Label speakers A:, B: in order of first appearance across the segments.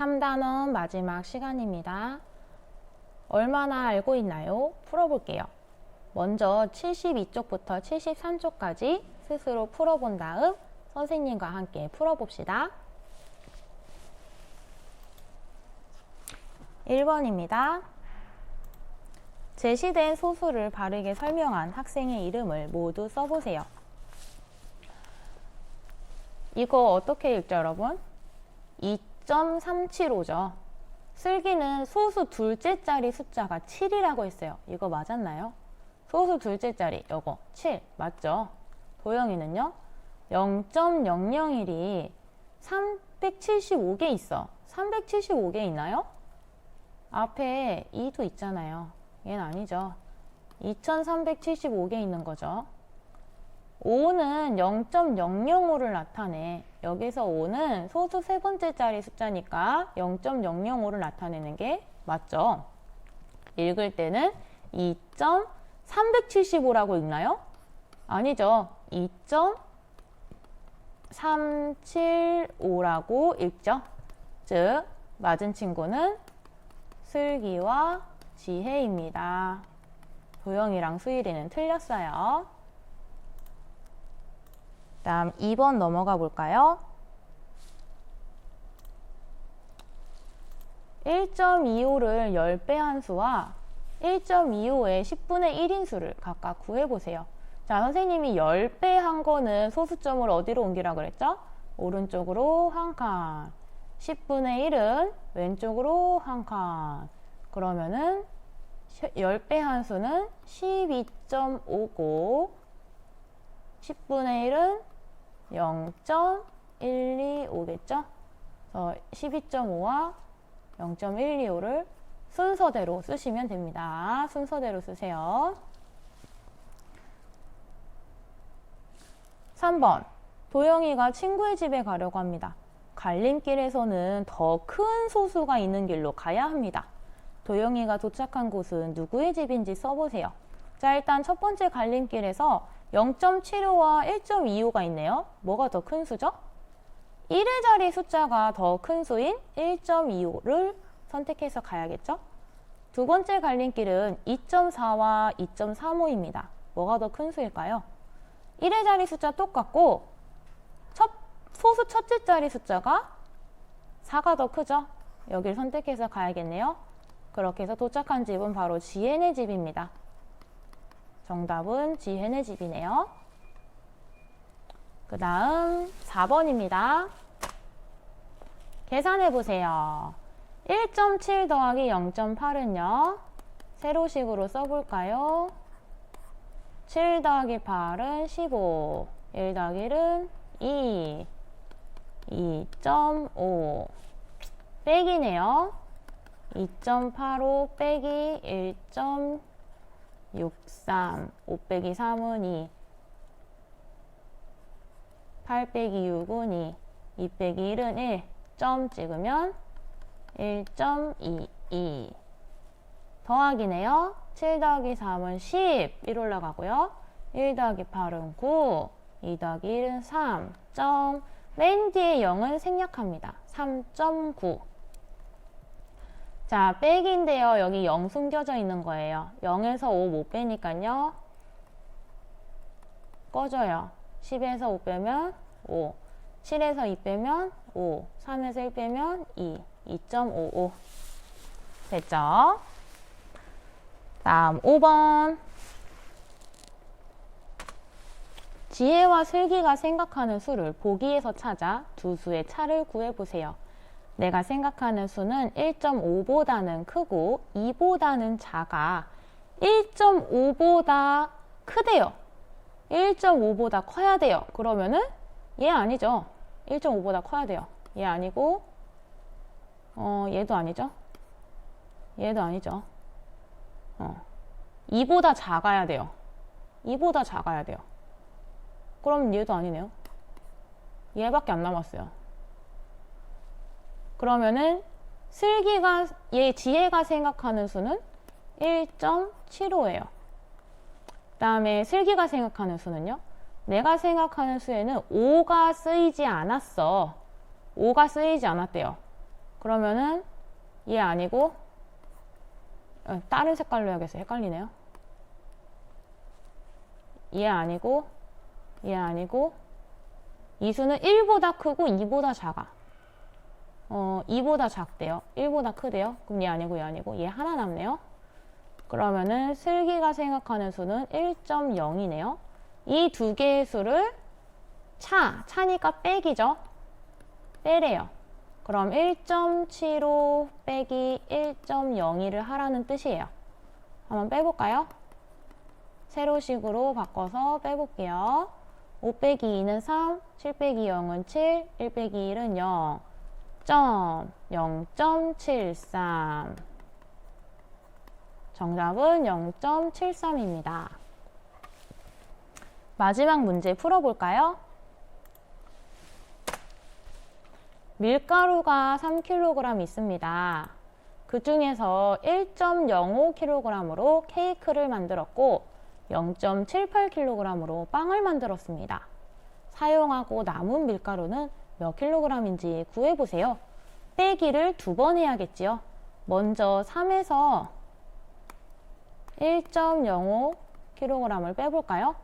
A: 3단원 마지막 시간입니다. 얼마나 알고 있나요? 풀어볼게요. 먼저 72쪽부터 73쪽까지 스스로 풀어본 다음 선생님과 함께 풀어봅시다. 1번입니다. 제시된 소수를 바르게 설명한 학생의 이름을 모두 써보세요. 이거 어떻게 읽죠, 여러분? 2.375죠. 슬기는 소수 둘째 자리 숫자가 7이라고 했어요. 이거 맞았나요? 소수 둘째 자리, 요거 7 맞죠? 도영이는요? 0.001이 375개 있어. 375개 있나요? 앞에 2도 있잖아요. 얘는 아니죠. 2375개 있는 거죠. 5는 0.005를 나타내. 여기서 5는 소수 세 번째 자리 숫자니까 0.005를 나타내는 게 맞죠. 읽을 때는 2.375라고 읽나요? 아니죠. 2.375라고 읽죠. 즉, 맞은 친구는 슬기와 지혜입니다. 도영이랑 수일이는 틀렸어요. 다음 2번 넘어가 볼까요? 1.25를 10배 한 수와 1.25의 10분의 1인 수를 각각 구해보세요. 자, 선생님이 10배 한 거는 소수점을 어디로 옮기라 그랬죠? 오른쪽으로 한 칸. 10분의 1은 왼쪽으로 한 칸. 그러면은 10배 한 수는 12.5고 10분의 1은 0.125겠죠? 그래서 12.5와 0.125를 순서대로 쓰시면 됩니다. 순서대로 쓰세요. 3번. 도영이가 친구의 집에 가려고 합니다. 갈림길에서는 더 큰 소수가 있는 길로 가야 합니다. 도영이가 도착한 곳은 누구의 집인지 써보세요. 자, 일단 첫 번째 갈림길에서 0.75와 1.25가 있네요. 뭐가 더 큰 수죠? 1의 자리 숫자가 더 큰 수인 1.25를 선택해서 가야겠죠? 두 번째 갈림길은 2.4와 2.35입니다. 뭐가 더 큰 수일까요? 1의 자리 숫자 똑같고 첫, 소수 첫째 자리 숫자가 4가 더 크죠? 여기를 선택해서 가야겠네요. 그렇게 해서 도착한 집은 바로 지혜네 집입니다. 정답은 지혜네 집이네요. 그 다음 4번입니다. 계산해 보세요. 1.7 더하기 0.8은요. 세로식으로 써볼까요? 7 더하기 8은 15. 1 더하기 1은 2. 2.5. 빼기네요. 2.85 빼기 1.63. 5 빼기 3은 2. 8 빼기 6은 2. 2 빼기 1은 1. 점 찍으면 1.22. 더하기네요. 7 더하기 3은 10. 1 올라가고요. 1 더하기 8은 9. 2 더하기 1은 3. 점. 맨 뒤에 0은 생략합니다. 3.9. 자, 빼기인데요. 여기 0 숨겨져 있는 거예요. 0에서 5 못 빼니까요. 꺼져요. 10에서 5 빼면 5. 7에서 2 빼면 5. 3에서 1 빼면 2. 2.55. 됐죠? 다음 5번. 지혜와 슬기가 생각하는 수를 보기에서 찾아 두 수의 차를 구해보세요. 내가 생각하는 수는 1.5보다는 크고 2보다는 작아 1.5보다 크대요. 1.5보다 커야 돼요. 그러면은 얘 아니죠. 1.5보다 커야 돼요. 얘 아니고 어 얘도 아니죠. 얘도 아니죠. 어 2보다 작아야 돼요. 2보다 작아야 돼요. 그럼 얘도 아니네요. 얘밖에 안 남았어요. 그러면은 슬기가 얘 지혜가 생각하는 수는 1.75예요. 그다음에 슬기가 생각하는 수는요. 내가 생각하는 수에는 5가 쓰이지 않았어. 5가 쓰이지 않았대요. 그러면은 얘 아니고 어, 다른 색깔로 해야겠어요. 헷갈리네요. 얘 아니고 얘 아니고 이 수는 1보다 크고 2보다 작아. 어, 2보다 작대요. 1보다 크대요. 그럼 얘 아니고 얘 아니고 얘 하나 남네요. 그러면은 슬기가 생각하는 수는 1.0이네요. 이 두 개의 수를 차, 차니까 빼기죠. 빼래요. 그럼 1.75 빼기 1.02를 하라는 뜻이에요. 한번 빼볼까요? 세로식으로 바꿔서 빼볼게요. 5 빼기 2는 3, 7 빼기 0은 7, 1 빼기 1은 0. 점 0.73. 정답은 0.73입니다. 마지막 문제 풀어볼까요? 밀가루가 3kg 있습니다. 그 중에서 1.05kg으로 케이크를 만들었고 0.78kg으로 빵을 만들었습니다. 사용하고 남은 밀가루는 몇 킬로그램인지 구해보세요. 빼기를 두 번 해야겠지요. 먼저 3에서 1.05kg을 빼볼까요?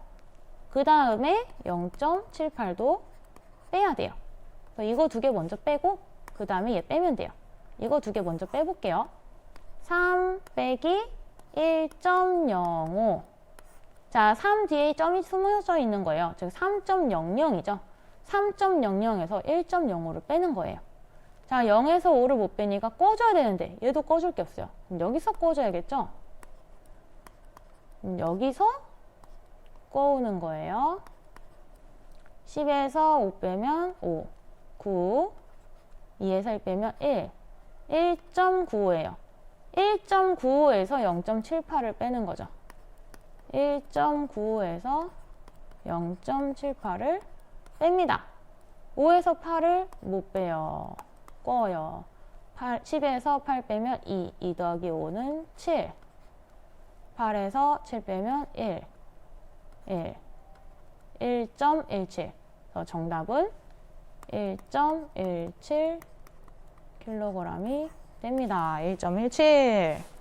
A: 그 다음에 0.78도 빼야 돼요. 이거 두 개 먼저 빼고 그 다음에 얘 빼면 돼요. 이거 두 개 먼저 빼볼게요. 3 빼기 1.05 자, 3 뒤에 점이 숨어져 있는 거예요. 즉 3.00이죠. 3.00에서 1.05를 빼는 거예요. 자, 0에서 5를 못 빼니까 꺼줘야 되는데 얘도 꺼줄 게 없어요. 그럼 여기서 꺼줘야겠죠? 그럼 여기서 꺼오는 거예요. 10에서 5 빼면 5, 9, 2에서 1 빼면 1, 1.95예요. 1.95에서 0.78을 빼는 거죠. 1.95에서 0.78을 뺍니다. 5에서 8을 못 빼요. 꺼요. 8, 10에서 8 빼면 2, 2 더하기 5는 7. 8에서 7 빼면 1, 1, 1.17. 그래서 정답은 1.17kg이 됩니다. 1.17.